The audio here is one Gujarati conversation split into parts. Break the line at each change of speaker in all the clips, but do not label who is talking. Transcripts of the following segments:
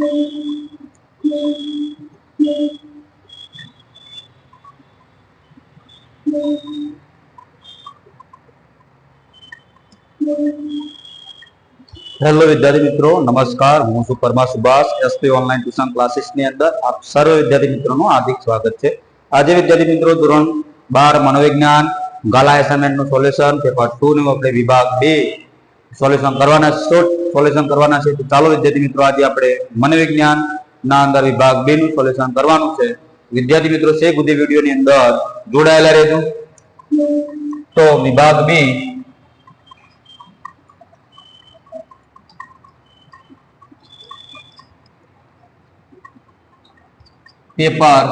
હેલો વિદ્યાર્થી મિત્રો, નમસ્કાર. હું છું Parma Subhash SP online tuition ક્લાસીસની અંદર આપ સર્વ વિદ્યાર્થી મિત્રોનું હાર્દિક સ્વાગત છે. આજે વિદ્યાર્થી મિત્રો, ધોરણ બાર, મનોવિજ્ઞાન, ગાલા એસાઇનમેન્ટનું સોલ્યુશન પેપર ટુ નું આપણે વિભાગ બે સોલ્યુશન કરવાના સોલ્યુશન કરવાના છે. તો ચાલો વિદ્યાર્થી મિત્રો, આજે આપણે મનોવિજ્ઞાન ના અંદર વિભાગ બે નું સોલ્યુશન કરવાનું છે. વિદ્યાર્થી મિત્રો છે સુધી વીડિયો ની અંદર જોડાયેલા રહેજો. તો વિભાગ બી. પેપર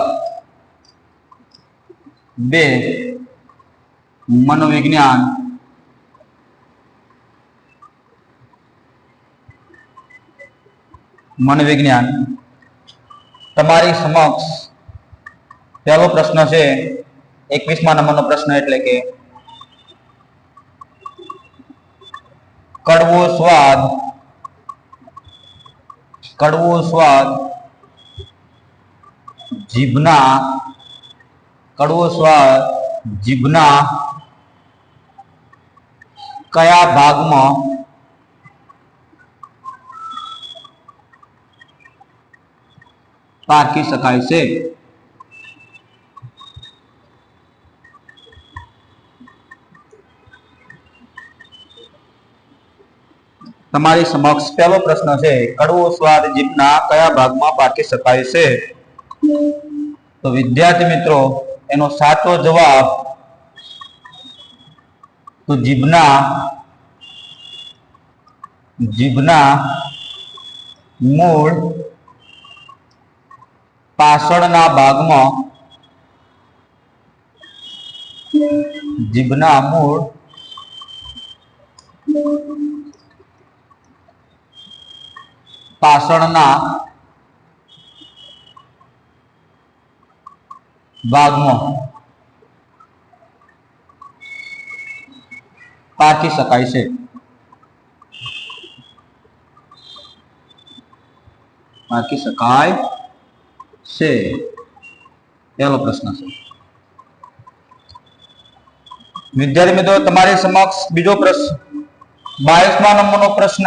બે. મનોવિજ્ઞાન મનોવિજ્ઞાન. તમારી સમક્ષ પહેલો પ્રશ્ન છે એકવીસમા નંબરનો પ્રશ્ન એટલે કે કડવો સ્વાદ કડવો સ્વાદ જીભના, કડવો સ્વાદ જીભના કયા ભાગમાં પારખી શકાય છે? તમારી સમક્ષ પહેલો પ્રશ્ન છે, કડવો સ્વાદ જીભના કયા ભાગમાં પારખી શકાય છે? તો વિદ્યાર્થી મિત્રો, એનો સાચો જવાબ તો જીભના જીભના મૂળ પાછળના ભાગમાં જીભના મૂળ પાછળના ભાગમાં પાકી શકાય છે. પાકી શકાય છે? પહેલો પ્રશ્ન છે. વિદ્યાર્થી મિત્રો, તમારી સમક્ષ બીજો પ્રશ્ન બાવીસમા નંબરનો પ્રશ્ન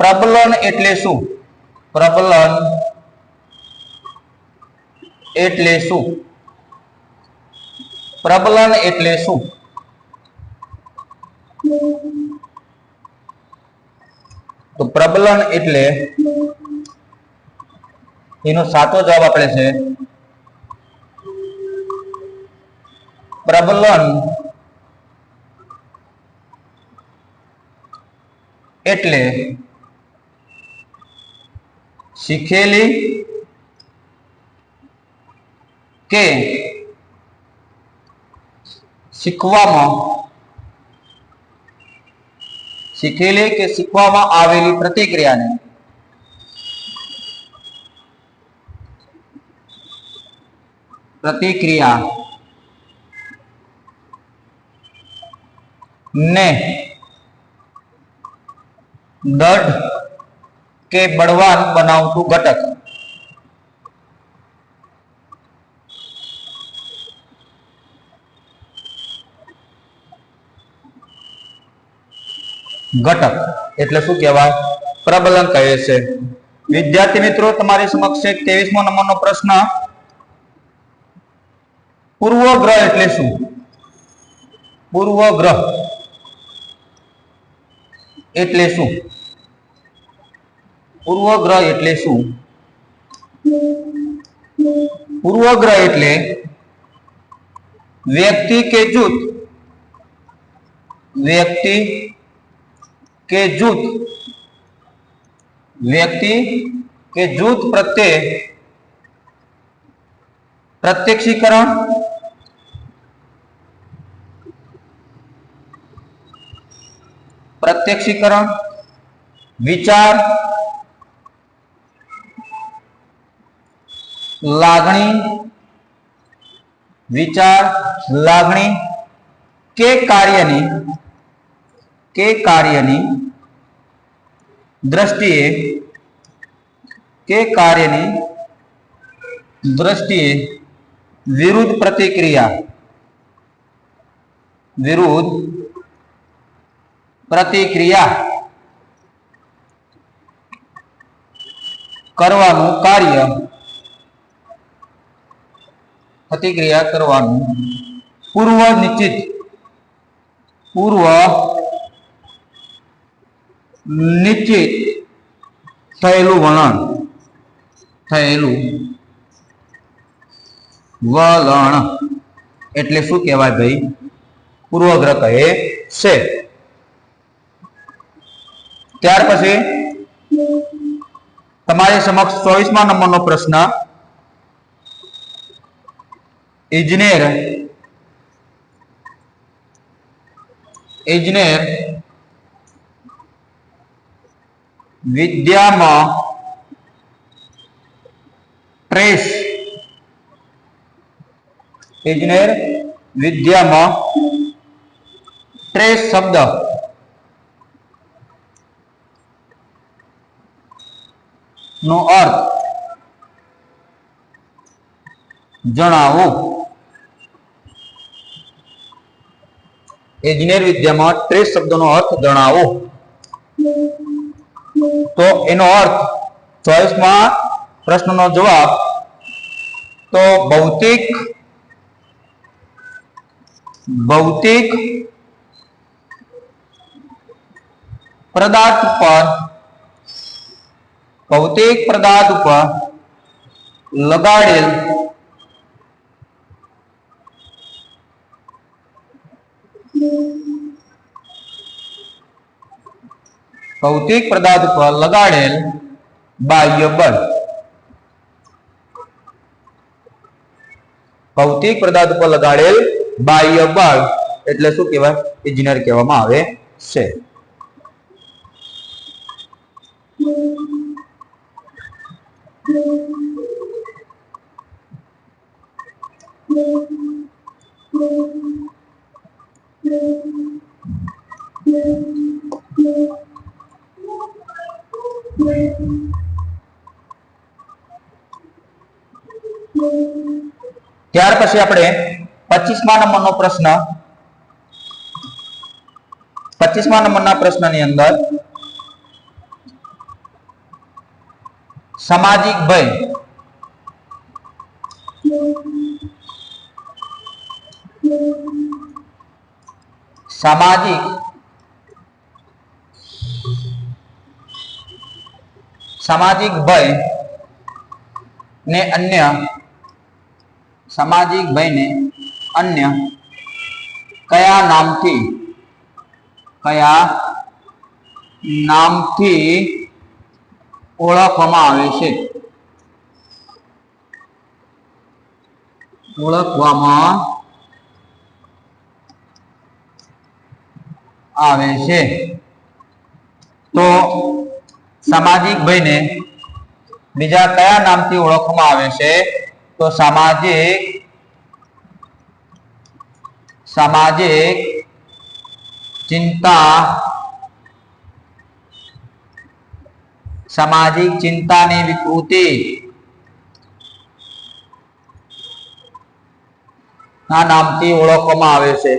પ્રબલન એટલે શું? પ્રબલન એટલે શું? પ્રબલન એટલે શું? તો પ્રબલન એટલે એનો સાચો જવાબ આપણે છે પ્રબલન એટલે શીખેલી કે શીખવામાં શીખેલી કે શીખવામાં આવેલી પ્રતિક્રિયાને? પ્રતિક્રિયા ને દઢ કે બળવાન બનાવતું ઘટક. ઘટક. એટલે શું કહેવાય? પ્રબલન કહે છે. વિદ્યાર્થી મિત્રો, તમારી સમક્ષ એક ત્રેવીસમો નંબરનો પ્રશ્ન. પૂર્વગ્રહ એટલે શું? પૂર્વગ્રહ એટલે શું? પૂર્વગ્રહ એટલે શું? પૂર્વગ્રહ એટલે વ્યક્તિ કે જૂથ. વ્યક્તિ કે જૂથ વ્યક્તિ કે જૂથ પ્રત્યે પ્રત્યક્ષીકરણ પ્રત્યક્ષીકરણ વિચાર લાગણી વિચાર લાગણી કે કાર્યની કે કાર્યની દ્રષ્ટિએ કે કાર્યની દ્રષ્ટિએ વિરુદ્ધ પ્રતિક્રિયા વિરુદ્ધ પ્રતિક્રિયા કરવાનું કાર્ય પ્રતિક્રિયા કરવાનું પૂર્વ નિશ્ચિત પૂર્વ નિશ્ચિત થયેલું વલણ થયેલું વલણ એટલે શું કહેવાય ભાઈ? પૂર્વગ્રહ કહે છે. ત્યાર પછી તમારી સમક્ષ ચોવીસમા નંબરનો પ્રશ્ન ઇજનેર ઇજનેર વિદ્યામાં ટ્રેસ ઇજનેર વિદ્યામાં ટ્રેસ શબ્દ. નો અર્થ. જણાવો. ઇજનેર વિદ્યામાં ટ્રેસ શબ્દનો અર્થ જણાવો. તો એનો અર્થ ચોઈસમાં પ્રશ્નનો જવાબ, તો ભૌતિક ભૌતિક પદાર્થ પર, ભૌતિક પદાર્થ ઉપર લગાડેલ ભૌતિક પદાર્થ પર લગાડેલ બાહ્ય બળ. ભૌતિક પદાર્થ પર લગાડેલ બાહ્ય બળ એટલે શું કહેવાય? ઇજનેર કહેવામાં આવે છે. ત્યાર પછી આપણે પચીસમા નંબરનો પ્રશ્ન. પચીસમા નંબરના પ્રશ્નની અંદર સામાજિક ભય. સામાજિક સામાજિક ભય ને અન્ય સામાજિક ભયને અન્ય કયા નામથી કયા નામથી ઓળખવામાં આવે છે? ઓળખવામાં આવે છે. તો સામાજિક ભયને બીજા કયા નામથી ઓળખવામાં આવે છે? તો સામાજિક સામાજિક ચિંતા, સામાજિક ચિંતાની વિકૃતિ. ના નામથી ઓળખવામાં આવે છે.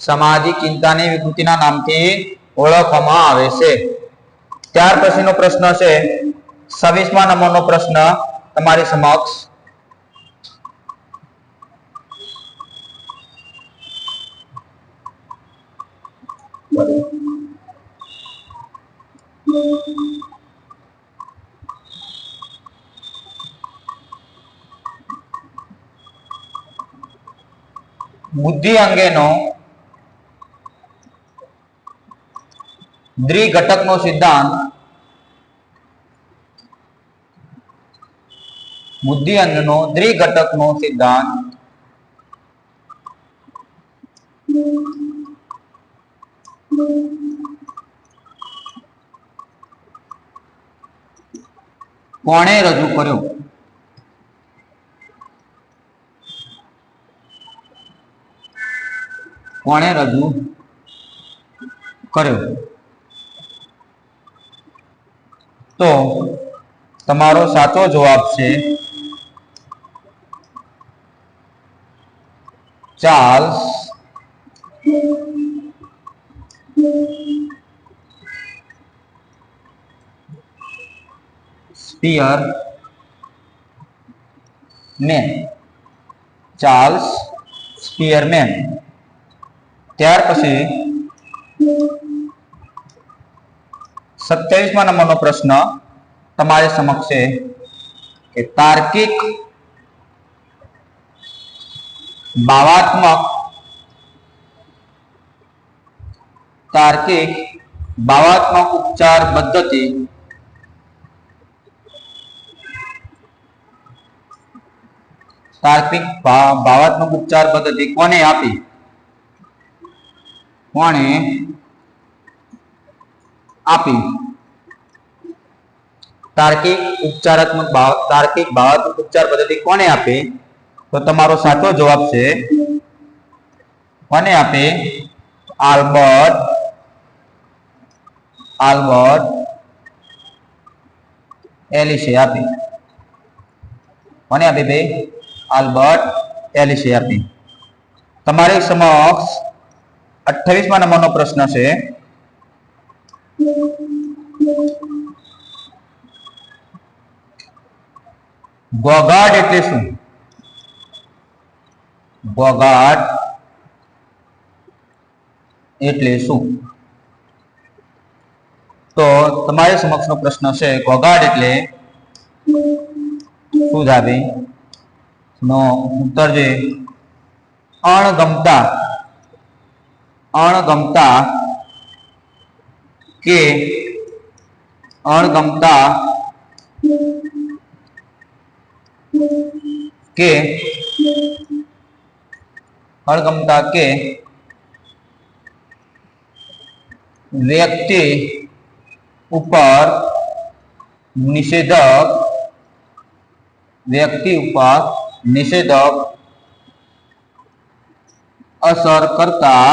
સામાજિક ચિંતાની વિકૃતિના નામથી ઓળખવામાં આવે છે. ત્યાર પછીનો પ્રશ્ન છે છવ્વીસમા નંબરનો પ્રશ્ન તમારી સમક્ષ. બુદ્ધિ અંગેનો દ્વિઘટકનો સિદ્ધાંત બુદ્ધિઅન્ન નો દ્વિઘટક દ્વિઘટકનો સિદ્ધાંત કોણે રજૂ કર્યો? કોણે રજૂ કર્યો? તો તમારો સાચો જવાબ છે Charles Spearman Charles Spearman. ત્યાર પછી સત્યાવીસમા નંબરનો પ્રશ્ન તમારી સમક્ષ છે કે તાર્કિક, ભાવાત્મક તાર્કિક, ભાવાત્મક ઉપચાર પદ્ધતિ તાર્કિક ભાવાત્મક ઉપચાર પદ્ધતિ કોને આપી? કોણે? આપી. તાર્કિક ઉપચારાત્મક તાર્કિક ભાવાત્મક ઉપચાર પદ્ધતિ કોને આપે? તો તમારો સાચો જવાબ છે, કોને આપે? આલ્બર્ટ આલ્બર્ટ એલિશે આપી. કોને આપી ભાઈ? આલ્બર્ટ એલિશે આપી. તમારી સમક્ષ અઠ્ઠાવીસમા નંબરનો પ્રશ્ન છે ગોગાટ એટલે શું? ગોગાટ એટલે શું? તો તમારી સમક્ષનો પ્રશ્ન છે ગોગાટ એટલે શું જાબી નો ઉત્તર જે અણગમતા. અણગમતા કે અણગમતા કે અણગમતા કે વ્યક્તિ ઉપર નિષેધક વ્યક્તિ ઉપર નિષેધક અસર કરતા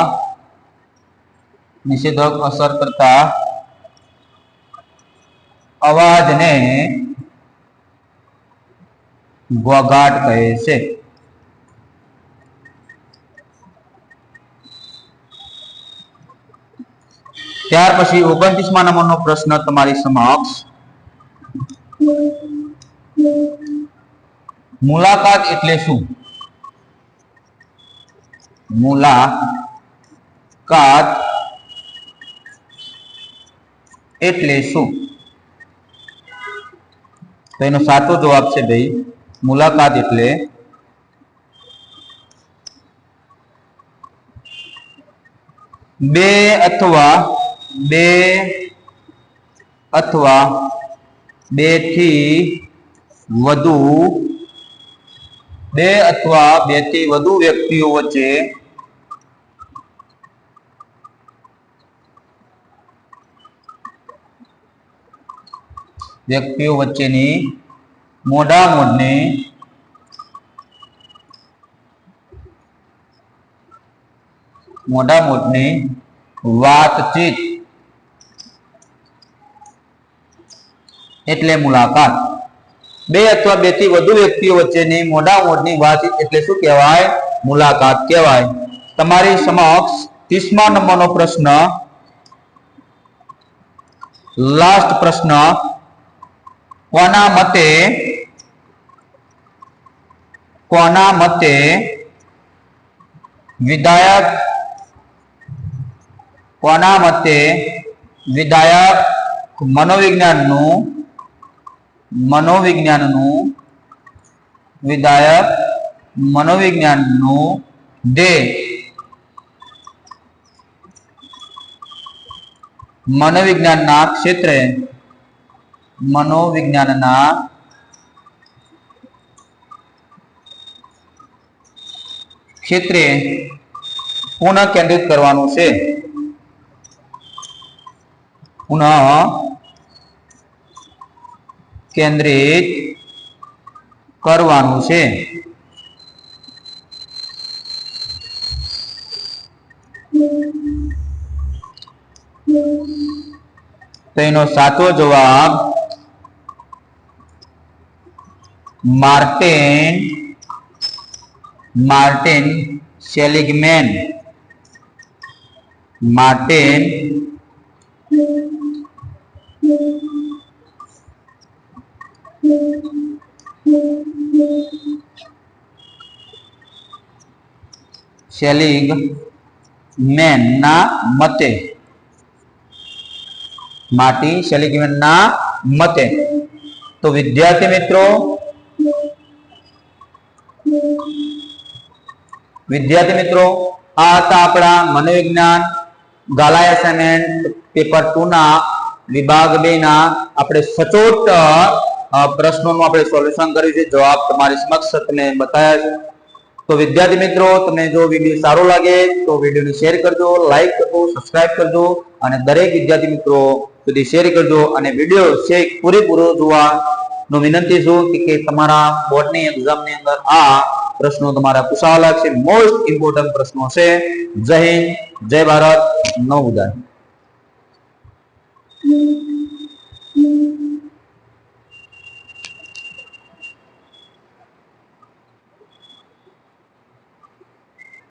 નિષેધક અસર કરતા અવાજને ઘોઘાટ કહે છે. ત્યાર પછી ઓગણત્રીસમા નંબરનો પ્રશ્ન તમારી સમક્ષ. મુલાકાત એટલે શું? મુલાકાત એટલે શું? તો એનો સાચો જવાબ છે ભાઈ મુલાકાત એટલે બે અથવા બે અથવા બેથી વધુ બે અથવા બેથી વધુ વ્યક્તિઓ વચ્ચે વ્યક્તિઓ વચ્ચેની મોઢા મોઢની વાતચીત એટલે મુલાકાત. બે અથવા બેથી વધુ વ્યક્તિઓ વચ્ચેની મોઢા મોઢની વાતચીત એટલે શું કહેવાય? મુલાકાત કહેવાય. તમારી સમક્ષ ત્રીસમા નંબરનો પ્રશ્ન, લાસ્ટ પ્રશ્ન કોના મતે? કોના મતે? વિધાયક કોના મતે? વિધાયક મનોવિજ્ઞાનનું મનોવિજ્ઞાનનું, વિધાયક મનોવિજ્ઞાનનું ધ્યેય મનોવિજ્ઞાનના ક્ષેત્રે મનોવિજ્ઞાનના ક્ષેત્રે પુનઃ કેન્દ્રિત કરવાનું છે. પુનઃ કેન્દ્રિત કરવાનું છે. તો એનો સાચો જવાબ Martin Martin Seligman Martin Seligman ના મતે માટી સેલિગમેન ના મતે તો વિદ્યાર્થી મિત્રો વિદ્યાર્થી મિત્રો, આ હતા આપણા મનોવિજ્ઞાન ગાલા એસાઇનમેન્ટ પેપર ટુ ના વિભાગ બે ના આપણે સચોટ પ્રશ્નોનું આપણે સોલ્યુશન કર્યું છે. જવાબ તમારી સમક્ષ તમને બતાવ્યા તો વિદ્યાર્થી મિત્રો, તમને જો વીડિયો સારો લાગે તો વિડીયોને શેર કરજો લાઈક કરજો સબસ્ક્રાઇબ કરજો અને દરેક વિદ્યાર્થી મિત્રો સુધી શેર કરજો અને વીડિયો છે પૂરેપૂરો જોવાનો વિનંતી છું કે કે તમારા બોર્ડની એક્ઝામની અંદર આ પ્રશ્નો તમારા પૂછાવાલા છે મોસ્ટ ઇમ્પોર્ટન્ટ પ્રશ્નો છે. જય હિન્દ, જય ભારત, નવ ઉદાહરણ.